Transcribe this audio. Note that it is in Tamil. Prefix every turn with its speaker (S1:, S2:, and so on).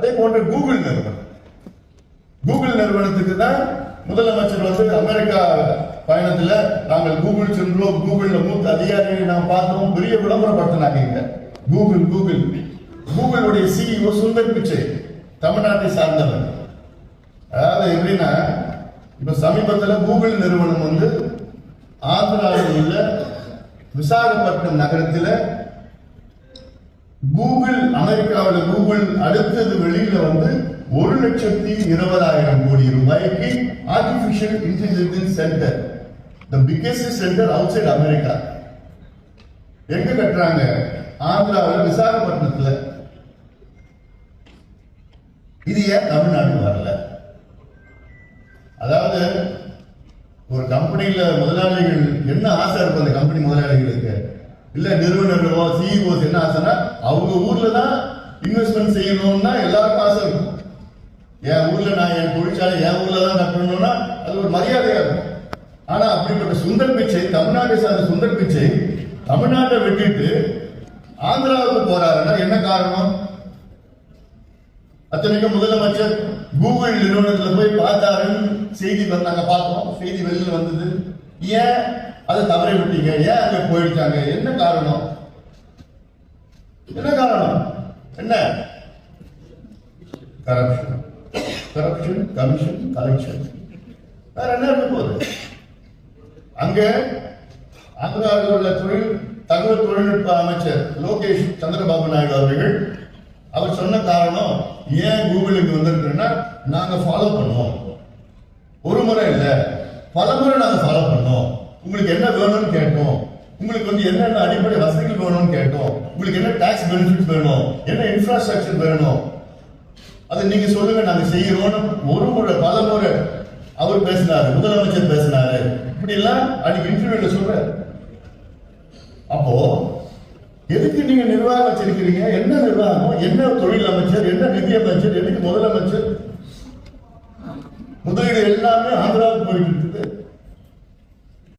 S1: அதே போன்று கூகுள் நிறுவனம். கூகுள் நிறுவனத்துக்கு தான் முதலமைச்சர் வந்து அமெரிக்கா பயணத்துல நாங்கள் கூகுள் சென்றோம். கூகுள்ல மூத்த அதிகாரிகளை நாம் பார்த்தோம். பெரிய விளம்பரப்படுத்தினாங்க இங்க. கூகுள் கூகுள் கூகுளுடைய சிஇஓ சுந்தர் பிச்சை தமிழ்நாட்டை சார்ந்தவர். அதாவது எப்படின்னா இப்ப சமீபத்துல கூகுள் நிறுவனம் வந்து ஆந்திராவில் உள்ள விசாகப்பட்டினம் நகரத்தில் கூகுள் அமெரிக்காவில் கூகுள் அடுத்தது வெளியில வந்து ஒரு லட்சத்தி இருபதாயிரம் கோடி ரூபாய்க்கு artificial intelligence centre the biggest centre outside America எங்க கட்டுறாங்க? ஆந்திராவில் விசாகப்பட்டினத்துல. இது ஏன் தமிழ்நாடு வரல? அதாவது ஒரு கம்பெனியில முதலாளிகள் என்ன ஆசை இருக்கும் அந்த கம்பெனி முதலாளிகளுக்கு? இல்ல நிறுவனர்களோ சிஇஓஸ் என்ன ஆசைன்னா அவங்க ஊர்ல தான் இன்வெஸ்ட்மெண்ட் செய்யணும்னா எல்லாருக்கும் ஆசை இருக்கும். என் ஊர்ல நான் என் தொழிற்சாலை என் ஊர்ல தான் கட்டணும்னா அது ஒரு மரியாதையா இருக்கும். ஆனா அப்படிப்பட்ட சுந்தர் பிச்சை தமிழ்நாட்டை சார்ந்த சுந்தர் பிச்சை தமிழ்நாட்டை விட்டுட்டு ஆந்திராவுக்கு போறாருன்னா என்ன காரணம்? அத்தனைக்கும் முதலமைச்சர் கூகுள் நிறுவனத்துல போய் பார்த்தாருன்னு செய்தி வந்தாங்க பார்த்தோம் செய்தி வெளியில வந்தது. ஏன் அதை தவறி விட்டீங்க? ஏன் அங்க போயிடுச்சாங்க? என்ன காரணம்? என்ன காரணம்? என்ன? கரப்ஷன் கரப்ஷன் கமிஷன் கலெக்ஷன் வேற என்ன இருக்க போகுது? அங்க அங்க உள்ள தொழில் தகவல் தொழில்நுட்ப அமைச்சர் லோகேஷ் சந்திரபாபு நாயுடு அவர்கள் அவர் சொன்ன காரணம் ஏன் கூகுளுக்கு வந்திருக்குன்னா நாங்க ஃபாலோ பண்ணுவோம். ஒரு முறை இல்லை. பல முறை நாங்க ஃபாலோ பண்ணோம். உங்களுக்கு என்ன வேணும்னு கேட்டோம். உங்களுக்கு வந்து என்னென்ன அடிப்படை வசதிகள் வேணும்னு கேட்டோம். உங்களுக்கு என்ன டாக்ஸ் பெனிஃபிட் வேணும்? என்ன இன்ஃப்ராஸ்ட்ரக்சர் வேணும்? அதை நீங்க சொல்லுங்க நாங்க செய்யறோம்னு ஒரு முறை பல முறை அவர் பேசினாரு முதலமைச்சர் பேசினாரு. இப்படி எல்லாம் அன்னைக்கு இன்டர்வியூல சொல்ற அப்போ நிர்வாகம் வச்சிருக்கிறீங்க. என்ன நிர்வாகம்? என்ன தொழில் அமைச்சர்? என்ன நிதி அமைச்சர்? எதுக்கு முதலமைச்சர்? முதலீடு எல்லாமே ஆந்திராவுக்கு போயிட்டு இருக்கு.